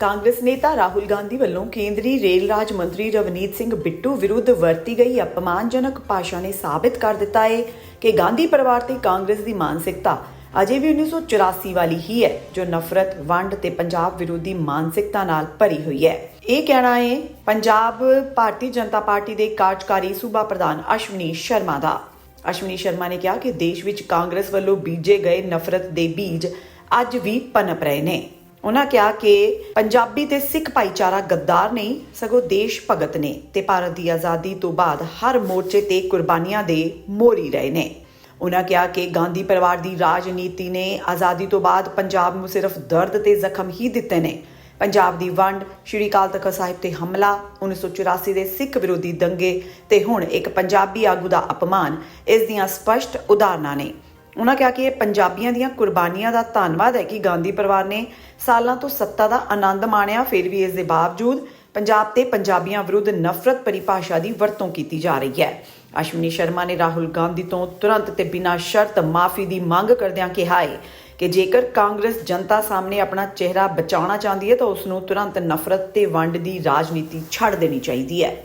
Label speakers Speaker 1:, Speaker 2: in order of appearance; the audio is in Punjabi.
Speaker 1: ਕਾਂਗਰਸ ਨੇਤਾ ਰਾਹੁਲ ਗਾਂਧੀ ਵੱਲੋਂ ਕੇਂਦਰੀ ਰੇਲ ਰਾਜ ਮੰਤਰੀ ਰਵਨੀਤ ਸਿੰਘ ਬਿੱਟੂ ਵਿਰੁੱਧ ਵਰਤੀ ਗਈ ਅਪਮਾਨਜਨਕ ਭਾਸ਼ਾ ਨੇ ਸਾਬਿਤ ਕਰ ਦਿੱਤਾ ਹੈ ਕਿ ਗਾਂਧੀ ਪਰਿਵਾਰ ਤੇ ਕਾਂਗਰਸ ਦੀ ਮਾਨਸਿਕਤਾ ਅਜੇ ਵੀ 1984 ਵਾਲੀ ਹੀ ਹੈ, ਜੋ ਨਫ਼ਰਤ, ਵੰਡ ਤੇ ਪੰਜਾਬ ਵਿਰੋਧੀ ਮਾਨਸਿਕਤਾ ਨਾਲ ਭਰੀ ਹੋਈ ਹੈ। ਇਹ ਕਹਿਣਾ ਹੈ ਪੰਜਾਬ ਭਾਰਤੀ ਜਨਤਾ ਪਾਰਟੀ ਦੇ ਕਾਰਜਕਾਰੀ ਸੂਬਾ ਪ੍ਰਧਾਨ ਅਸ਼ਵਨੀ ਸ਼ਰਮਾ ਦਾ। ਅਸ਼ਵਨੀ ਸ਼ਰਮਾ ਨੇ ਕਿਹਾ ਕਿ ਦੇਸ਼ ਵਿੱਚ ਕਾਂਗਰਸ ਵੱਲੋਂ ਬੀਜੇ ਗਏ ਨਫ਼ਰਤ ਦੇ ਬੀਜ ਅੱਜ ਵੀ ਪਨਪ ਰਹੇ ਨੇ। ਉਹਨਾਂ ਕਿਹਾ ਕਿ ਪੰਜਾਬੀ ਤੇ ਸਿੱਖ ਭਾਈਚਾਰਾ ਗੱਦਾਰ ਨਹੀਂ ਸਗੋਂ ਦੇਸ਼ ਭਗਤ ਨੇ ਤੇ ਭਾਰਤ ਦੀ ਆਜ਼ਾਦੀ ਤੋਂ ਬਾਅਦ ਹਰ ਮੋਰਚੇ ਤੇ ਕੁਰਬਾਨੀਆਂ ਦੇ ਮੋਰੀ ਰਹੇ ਨੇ। ਉਹਨਾਂ ਕਿਹਾ ਕਿ ਗਾਂਧੀ ਪਰਿਵਾਰ ਦੀ ਰਾਜਨੀਤੀ ਨੇ ਆਜ਼ਾਦੀ ਤੋਂ ਬਾਅਦ ਪੰਜਾਬ ਨੂੰ ਸਿਰਫ ਦਰਦ ਤੇ ਜ਼ਖਮ ਹੀ ਦਿੱਤੇ ਨੇ। ਪੰਜਾਬ ਦੀ ਵੰਡ, ਸ਼੍ਰੀ ਅਕਾਲ ਤਖਤ ਸਾਹਿਬ ਤੇ ਹਮਲਾ 1984 ਦੇ ਸਿੱਖ ਵਿਰੋਧੀ ਦੰਗੇ ਤੇ ਹੁਣ ਇੱਕ ਪੰਜਾਬੀ ਆਗੂ ਦਾ ਅਪਮਾਨ, ਇਸ ਦੀਆਂ ਸਪਸ਼ਟ ਉਦਾਹਰਨਾਂ ਨੇ। ਉਹਨਾਂ ਕਿਹਾ ਕਿ ਇਹ ਪੰਜਾਬੀਆਂ ਦੀਆਂ ਕੁਰਬਾਨੀਆਂ ਦਾ ਧੰਨਵਾਦ ਹੈ ਕਿ ਗਾਂਧੀ ਪਰਿਵਾਰ ਨੇ ਸਾਲਾਂ ਤੋਂ ਸੱਤਾ ਦਾ ਆਨੰਦ ਮਾਣਿਆ, ਫਿਰ ਵੀ ਇਸ ਦੇ ਬਾਵਜੂਦ ਪੰਜਾਬ ਤੇ ਪੰਜਾਬੀਆਂ ਵਿਰੁੱਧ ਨਫ਼ਰਤ ਪਰਿਭਾਸ਼ਾ ਦੀ ਵਰਤੋਂ ਕੀਤੀ ਜਾ ਰਹੀ ਹੈ। ਅਸ਼ਵਨੀ ਸ਼ਰਮਾ ਨੇ ਰਾਹੁਲ ਗਾਂਧੀ ਤੋਂ ਤੁਰੰਤ ਤੇ ਬਿਨਾਂ ਸ਼ਰਤ ਮਾਫੀ ਦੀ ਮੰਗ ਕਰਦਿਆਂ ਕਿਹਾ ਹੈ ਕਿ ਜੇਕਰ ਕਾਂਗਰਸ ਜਨਤਾ ਸਾਹਮਣੇ ਆਪਣਾ ਚਿਹਰਾ ਬਚਾਉਣਾ ਚਾਹੁੰਦੀ ਹੈ ਤਾਂ ਉਸ ਨੂੰ ਤੁਰੰਤ ਨਫ਼ਰਤ ਤੇ ਵੰਡ ਦੀ ਰਾਜਨੀਤੀ ਛੱਡ ਦੇਣੀ ਚਾਹੀਦੀ ਹੈ।